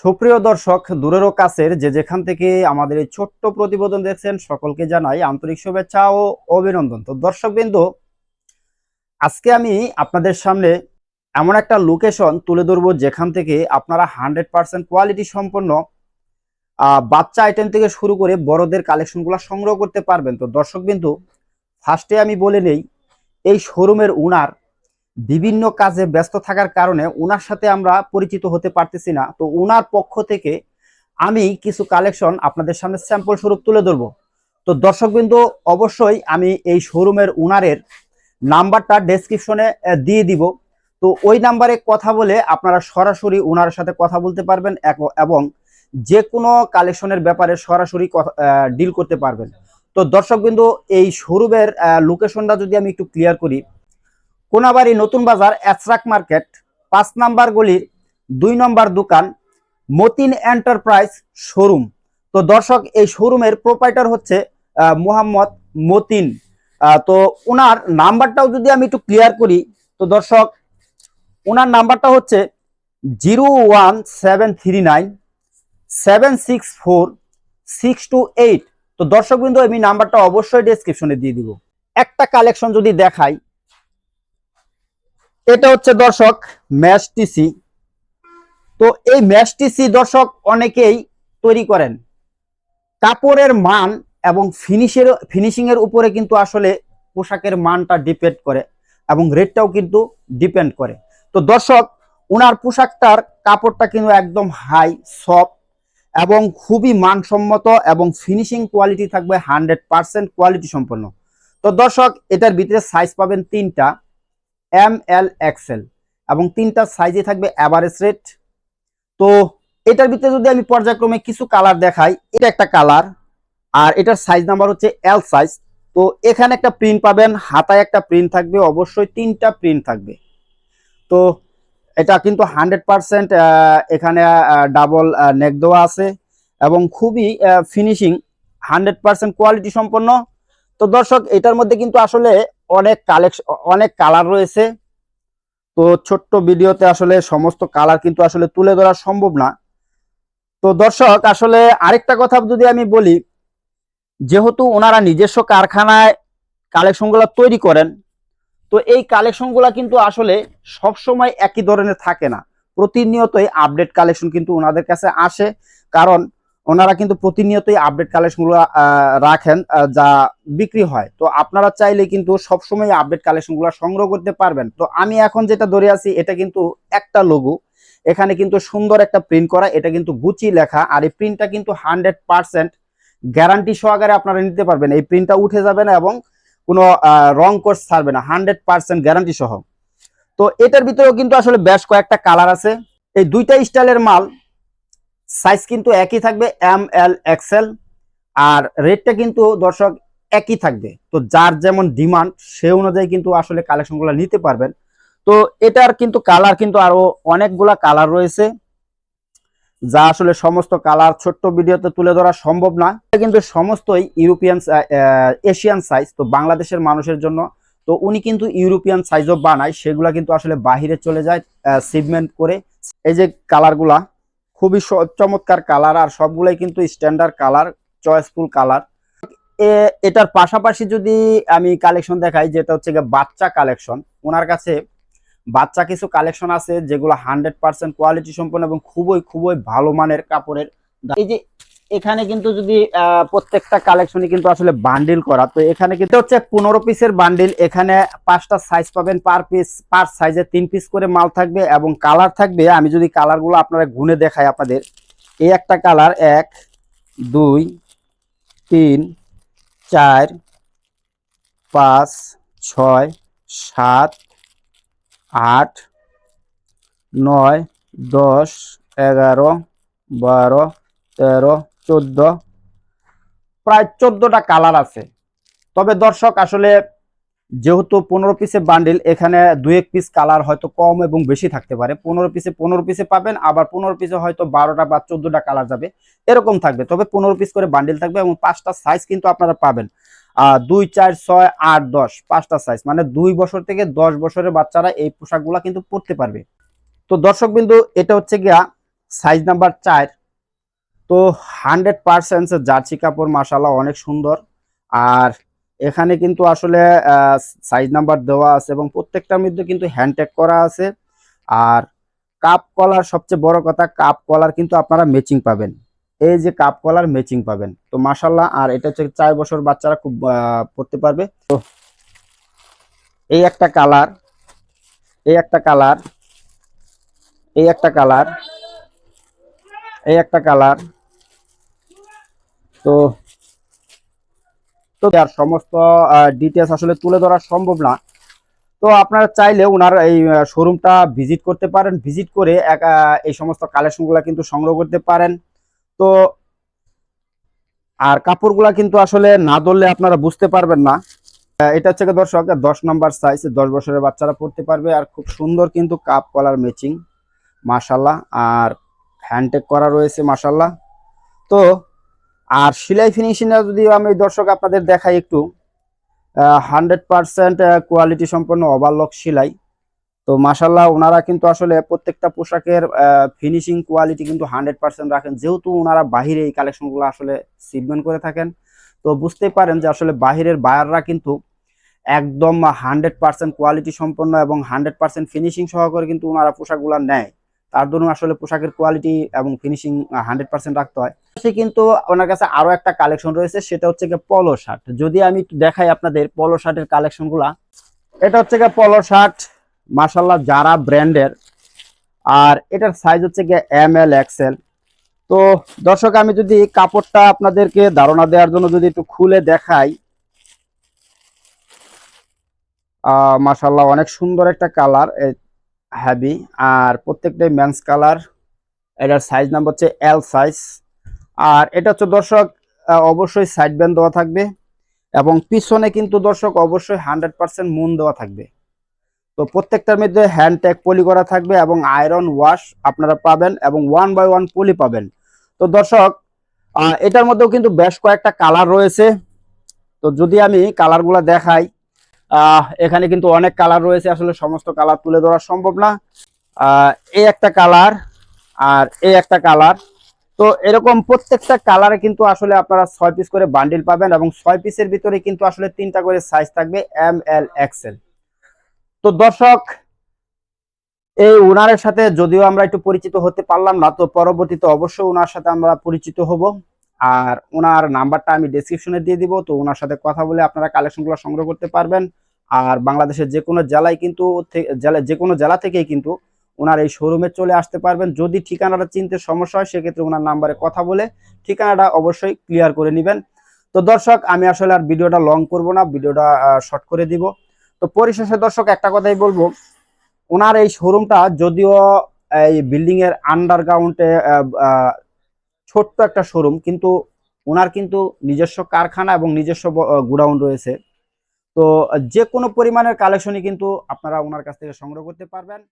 সুপ্রিয় দর্শক দূরেরও কাছের যে যেখান থেকে আমাদের এই ছোট্ট প্রতিবেদন দেখছেন, সকলকে জানাই আন্তরিক শুভেচ্ছা ও অভিনন্দন। তো দর্শক বিন্দু আজকে আমি আপনাদের সামনে এমন একটা লোকেশন তুলে ধরবো যেখান থেকে আপনারা হান্ড্রেড পার্সেন্ট কোয়ালিটি সম্পন্ন বাচ্চা আইটেম থেকে শুরু করে বড়দের কালেকশনগুলো সংগ্রহ করতে পারবেন। তো দর্শক বিন্দু ফার্স্টে আমি বলে নেই, এই শোরুমের উনার বিভিন্ন কাজে ব্যস্ত থাকার কারণে ওনার সাথে আমরা পরিচিত হতে পারতেছি না। তো ওনার পক্ষ থেকে আমি কিছু কালেকশন আপনাদের সামনে স্যাম্পল স্বরূপ তুলে ধরবো। তো দর্শকবৃন্দ, অবশ্যই আমি এই শোরুমের উনারের নাম্বারটা ডেসক্রিপশনে দিয়ে দিব। তো ওই নাম্বারে কথা বলে আপনারা সরাসরি ওনার সাথে কথা বলতে পারবেন এবং যে কোনো কালেকশনের ব্যাপারে সরাসরি ডিল করতে পারবেন। তো দর্শকবৃন্দ, এই শোরুমের লোকেশনটা যদি আমি একটু ক্লিয়ার করি কোনাবাড়ি নতুন বাজার অ্যাসরাক মার্কেট, পাঁচ নাম্বার গলির দুই নম্বর দোকান, মতিন এন্টারপ্রাইজ শোরুম। তো দর্শক, এই শোরুমের প্রোপাইটার হচ্ছে মোহাম্মদ মতিন। তো ওনার নাম্বারটাও যদি আমি একটু ক্লিয়ার করি, তো দর্শক, ওনার নাম্বারটা হচ্ছে zero one seven three nine seven six four six two eight. তো দর্শকবৃন্দ, আমি নাম্বারটা অবশ্যই ডেসক্রিপশনে দিয়ে দিব। একটা কালেকশন যদি দেখাই এটা হচ্ছে দর্শক ম্যাশ টিসি তো এই ম্যাশ টিসি দর্শক অনেকেই তৈরি করেন। কাপড়ের মান এবং ফিনিশের ফিনিশিং এর উপরে কিন্তু আসলে পোশাকের মানটা ডিপেন্ড করে এবং রেটটাও কিন্তু ডিপেন্ড করে। তো দর্শক ওনার পোশাকটার কাপড়টা কিন্তু একদম হাই সফট এবং খুবই মানসম্মত এবং ফিনিশিং কোয়ালিটি থাকবে হান্ড্রেড পার্সেন্ট কোয়ালিটি সম্পন্ন। তো দর্শক, এটার ভিতরে সাইজ পাবেন তিনটা। এম এল এক্সেল এবং তিনটা সাইজে থাকবে অ্যাভারেজ রেট তো এটার ভিতরে যদি আমি পর্যায়ক্রমে কিছু কালার দেখাই, এটা একটা কালার আর এটার সাইজ নাম্বার হচ্ছে এল সাইজ তো এখানে একটা প্রিন্ট পাবেন, হাতায় একটা প্রিন্ট থাকবে, অবশ্যই তিনটা প্রিন্ট থাকবে। তো এটা কিন্তু হান্ড্রেড পার্সেন্ট এখানে ডাবল নেক দেওয়া আছে এবং খুবই ফিনিশিং হান্ড্রেড পার্সেন্ট কোয়ালিটি সম্পন্ন। তো দর্শক, এটার মধ্যে কিন্তু আসলে অনেক কালেকশন অনেক কালার রয়েছে। তো ছোট্ট ভিডিওতে আসলে সমস্ত কালার কিন্তু আসলে তুলে ধরা সম্ভব না। তো দর্শক, আসলে আরেকটা কথা যদি আমি বলি, যেহেতু ওনারা নিজস্ব কারখানায় কালেকশনগুলো তৈরি করেন, তো এই কালেকশনগুলো কিন্তু আসলে সব সময় একই ধরনের থাকে না। প্রতিনিয়তই আপডেট কালেকশন কিন্তু ওনাদের কাছে আসে। কারণ ওনারা কিন্তু প্রতিনিয়তই আপডেট কালেকশনগুলো রাখেন যা বিক্রি হয়। তো আপনারা চাইলে কিন্তু সবসময় আপডেট কালেকশনগুলো সংগ্রহ করতে পারবেন। তো আমি এখন যেটা ধরে আছি, এটা কিন্তু একটা লোগো এখানে কিন্তু সুন্দর একটা প্রিন্ট করা, এটা কিন্তু গুচি লেখা, আর এই প্রিন্টটা কিন্তু হান্ড্রেড পার্সেন্ট গ্যারান্টি সহকারে আপনারা নিতে পারবেন। এই প্রিন্টটা উঠে যাবে না এবং কোনো রং কোর্স ছাড়বে না হান্ড্রেড পার্সেন্ট গ্যারান্টি সহ। তো এটার ভিতরেও কিন্তু আসলে বেশ কয়েকটা কালার আছে। এই দুইটা স্টাইলের মাল সাইজ কিন্তু একই থাকবে এম এল এক্সেল আর রেটটা কিন্তু দর্শক একই থাকবে। তো যার যেমন ডিমান্ড সে অনুযায়ী কিন্তু আসলে কালেকশনগুলো নিতে পারবেন। তো এটার কিন্তু কালার কিন্তু আরও অনেকগুলা কালার রয়েছে, যা আসলে সমস্ত কালার ছোট্ট ভিডিওতে তুলে ধরা সম্ভব না। কিন্তু সমস্তই ইউরোপিয়ান এশিয়ান সাইজ তো বাংলাদেশের মানুষের জন্য। তো উনি কিন্তু ইউরোপিয়ান সাইজও বানায়, সেগুলা কিন্তু আসলে বাহিরে চলে যায় সিগমেন্ট করে। এই যে কালারগুলা খুবই চমৎকার কালার আর সবগুলাই কিন্তু স্ট্যান্ডার্ড কালার চয়েসফুল কালার এটার পাশাপাশি যদি আমি কালেকশন দেখাই, যেটা হচ্ছে গিয়ে বাচ্চা কালেকশন ওনার কাছে বাচ্চা কিছু কালেকশন আছে যেগুলো হান্ড্রেড পার্সেন্ট কোয়ালিটি সম্পন্ন এবং খুবই খুবই ভালো মানের কাপড়ের। এই যে এখানে কিন্তু যদি প্রত্যেকটা কালেকশনই কিন্তু আসলে বান্ডিল করা, তো এখানে কিন্তু হচ্ছে পনেরো পিসের বান্ডিল এখানে পাঁচটা সাইজ পাবেন পার পিস পার সাইজে তিন পিস করে মাল থাকবে এবং কালার থাকবে, আমি যদি কালারগুলো আপনারা গুনে দেখাই আপনাদের, এই একটা কালার এক, দুই, তিন, চার, পাঁচ, ছয়, সাত, আট, নয়, দশ, এগারো, বারো, তেরো চোদ্দ। প্রায় চোদ্দটা কালার আছে। তবে দর্শক, আসলে যেহেতু পনেরো পিসে বান্ডিল এখানে দুই এক পিস কালার হয়তো কম এবং বেশি থাকতে পারে। পনেরো পিসে পনেরো পিসে পাবেন, আবার পনেরো পিসে হয়তো বারোটা বা চোদ্দটা কালার যাবে। এরকম থাকবে। তবে পনেরো পিস করে বান্ডিল থাকবে এবং পাঁচটা সাইজ কিন্তু আপনারা পাবেন। দুই, চার, ছয়, আট, দশ, পাঁচটা সাইজ মানে দুই বছর থেকে দশ বছরের বাচ্চারা এই পোশাকগুলা কিন্তু পরতে পারবে। তো দর্শক বিন্দু এটা হচ্ছে গিয়া সাইজ নাম্বার চার। তো হান্ড্রেড পার্সেন্ট জার্সি কাপড় মাসাল্লাহ অনেক সুন্দর। আর এখানে কিন্তু আসলে সাইজ নাম্বার দেওয়া আছে এবং প্রত্যেকটার মধ্যে কিন্তু হ্যান্ডটেক করা আছে। আর কাপ কলার সবচেয়ে বড় কথা কাপ কলার কিন্তু আপনারা ম্যাচিং পাবেন। এই যে কাপ কলার ম্যাচিং পাবেন। তো মাসাল্লাহ আর এটা হচ্ছে চার বছর বাচ্চারা খুব পড়তে পারবে। তো এই একটা কালার এই একটা কালার এই একটা কালার এই একটা কালার। তো তো আর সমস্ত ডিটেলস আসলে তুলে ধরা সম্ভব না। তো আপনারা চাইলে ওনার এই শোরুমটা ভিজিট করতে পারেন। ভিজিট করে এই সমস্ত কালেকশনগুলো কিন্তু সংগ্রহ করতে পারেন। তো, আর কাপড়গুলা কিন্তু আসলে না ধরলে আপনারা বুঝতে পারবেন না। এটা হচ্ছে দর্শক, দশ নম্বর সাইজ দশ বছরের বাচ্চারা পড়তে পারবে। আর খুব সুন্দর কিন্তু কাপ কলার ম্যাচিং মাশাল্লাহ আর হ্যান্ডটেক করা রয়েছে মাশাল্লাহ তো, আর সেলাই ফিনিশিং যদি আমি দর্শক আপনাদের দেখাই একটু হান্ড্রেড পার্সেন্ট কোয়ালিটি সম্পন্ন ওভারলক সেলাই। তো মাশাল্লাহ ওনারা কিন্তু আসলে প্রত্যেকটা পোশাকের ফিনিশিং কোয়ালিটি কিন্তু হান্ড্রেড পার্সেন্ট রাখেন। যেহেতু ওনারা বাহিরে এই কালেকশনগুলো আসলে সিগমেন্ট করে থাকেন, তো বুঝতেই পারেন যে আসলে বাহিরের বায়াররা কিন্তু একদম হান্ড্রেড পার্সেন্ট কোয়ালিটি সম্পন্ন এবং হান্ড্রেড পার্সেন্ট ফিনিশিং সহকারে কিন্তু ওনারা পোশাকগুলো নেয়। তার জন্য আসলে পোশাকের কোয়ালিটি এবং ফিনিশিং হান্ড্রেড পার্সেন্ট রাখতে হয়। সে কিন্তু ওনার কাছে আরও একটা কালেকশন রয়েছে, সেটা হচ্ছে গিয়ে পলো শার্ট যদি আমি দেখাই আপনাদের পলো শার্টের কালেকশনগুলা, এটা হচ্ছে গিয়ে পলো শার্ট মার্শাল্লাহ যারা ব্র্যান্ডের আর এটার সাইজ হচ্ছে গিয়ে এম এল এক্সেল তো দর্শক, আমি যদি কাপড়টা আপনাদেরকে ধারণা দেওয়ার জন্য যদি একটু খুলে দেখাই মার্শাল্লাহ অনেক সুন্দর একটা কালার হ্যাভি আর প্রত্যেকটাই ম্যান্স কালার এটার সাইজ নাম্বার হচ্ছে এল সাইজ আর এটা হচ্ছে দর্শক অবশ্যই সাইড ব্যান্ড দেওয়া থাকবে, এবং পিছনে কিন্তু দর্শক অবশ্যই হান্ড্রেড পার্সেন্ট মুন দেওয়া থাকবে। তো প্রত্যেকটার মধ্যে হ্যান্ড ট্যাগ পলি করা থাকবে এবং আয়রন ওয়াশ আপনারা পাবেন এবং ওয়ান বাই ওয়ান পলি পাবেন। তো দর্শক এটার মধ্যেও কিন্তু বেশ কয়েকটা কালার রয়েছে। তো যদি আমি কালারগুলো দেখাই এখানে কিন্তু অনেক কালার রয়েছে। আসলে সমস্ত কালার তুলে ধরা সম্ভব না। এই একটা কালার আর এই একটা কালার তো এরকম প্রত্যেকটা কালারে কিন্তু আসলে আপনারা ছয় পিস করে বান্ডিল পাবেন এবং ছয় পিসের ভিতরে কিন্তু আসলে তিনটা করে সাইজ থাকবে এম এল এক্সেল তো দর্শক, এই উনারের সাথে যদিও আমরা একটু পরিচিত হতে পারলাম না, তো পরবর্তীতে অবশ্যই ওনার সাথে আমরা পরিচিত হব। আর ওনার নাম্বারটা আমি ডেসক্রিপশনে দিয়ে দিব। তো ওনার সাথে কথা বলে আপনারা কালেকশনগুলো সংগ্রহ করতে পারবেন। আর বাংলাদেশের যে কোনো জেলায় কিন্তু যে কোনো জেলা থেকেই কিন্তু ওনার এই শোরুমে চলে আসতে পারবেন। যদি ঠিকানাটা চিনতে সমস্যা হয়, সেক্ষেত্রে ওনার নাম্বারে কথা বলে ঠিকানাটা অবশ্যই ক্লিয়ার করে নেবেন। তো দর্শক, আমি আসলে আর ভিডিওটা লং করব না, ভিডিওটা শর্ট করে দিব। তো পরিশেষে দর্শক, একটা কথাই বলব। ওনার এই শোরুমটা যদিও এই বিল্ডিং এর আন্ডারগ্রাউন্ডে ছোট্ট একটা শোরুম, কিন্তু ওনার কিন্তু নিজস্ব কারখানা এবং নিজস্ব গুডাউন রয়েছে। তো যে কোনো পরিমাণের কালেকশনই কিন্তু আপনারা ওনার কাছ থেকে সংগ্রহ করতে পারবেন।